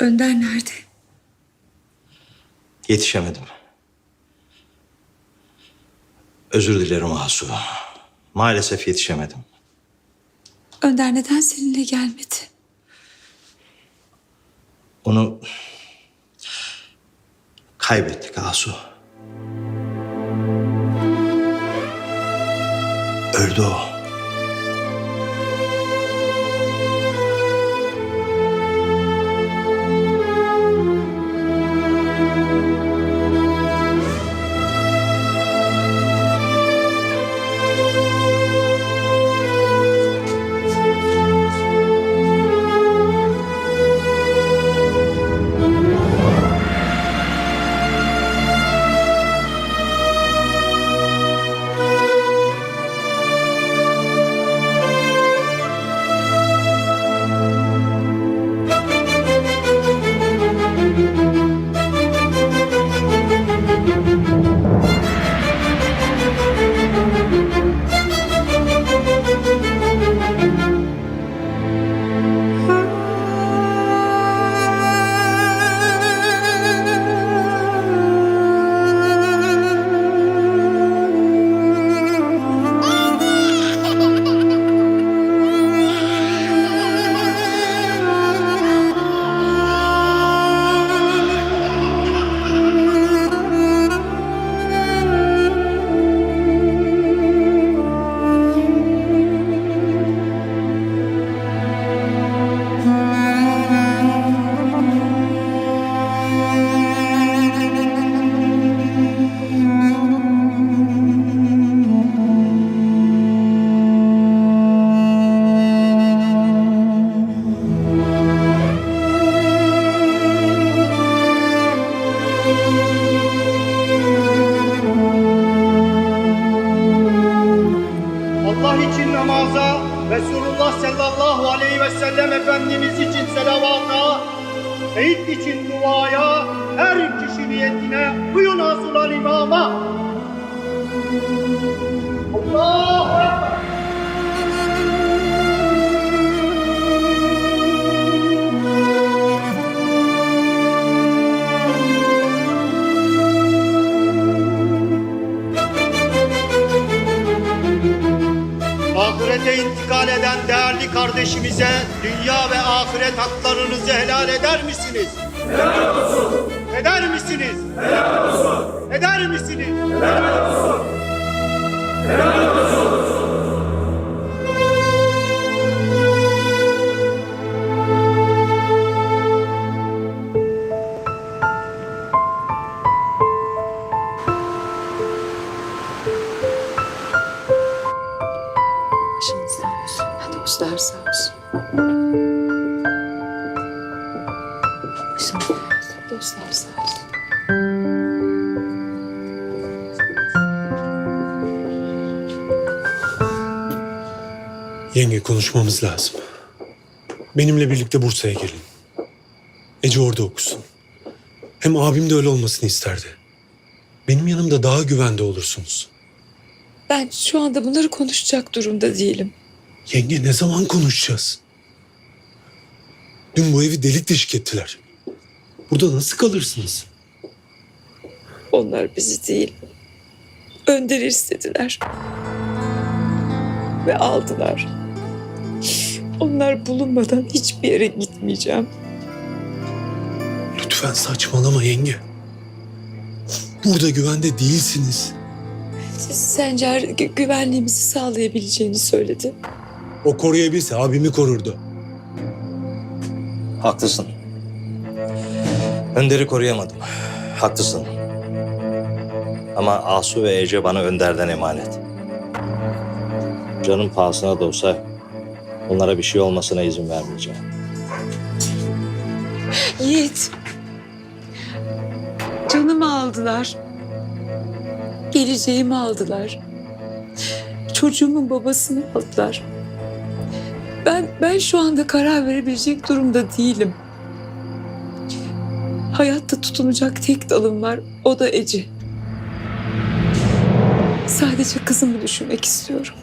Önder nerede? Yetişemedim. Özür dilerim Asu. Maalesef yetişemedim. Önder neden seninle gelmedi? Onu kaybettik Asu. Öldü o. Resulullah sallallahu aleyhi ve sellem Efendimiz için selavata, şehit için duaya, her kişi niyetine uyun hazırlan imama. Allahu Ekber. Ahirete intikal eden değerli kardeşimize dünya ve ahiret haklarınızı helal eder misiniz? Helal olsun. Eder misiniz? Helal olsun. Eder misiniz? Helal olsun. Başınız sağ olsun. Dostlar sağ. Dostlar sağ olsun. Yenge konuşmamız lazım. Benimle birlikte Bursa'ya gelin. Ece orada okusun. Hem abim de öyle olmasını isterdi. Benim yanımda daha güvende olursunuz. Ben şu anda bunları konuşacak durumda değilim. Yenge ne zaman konuşacağız? Dün bu evi delik deşik ettiler. Burada nasıl kalırsınız? Onlar bizi değil. Önder'i istediler. Ve aldılar. Onlar bulunmadan hiçbir yere gitmeyeceğim. Lütfen saçmalama yenge. Burada güvende değilsiniz. Sencer gü- güvenliğimizi sağlayabileceğini söyledi. O koruyabilse abimi korurdu. Haklısın. Önder'i koruyamadım. Haklısın. Ama Asu ve Ece bana Önder'den emanet. Canım pahasına da olsa onlara bir şey olmasına izin vermeyeceğim. Yiğit. Canımı aldılar. Geleceğimi aldılar. Çocuğumun babasını aldılar. Ben ben şu anda karar verebilecek durumda değilim. Hayatta tutunacak tek dalım var. O da Ece. Sadece kızımı düşünmek istiyorum.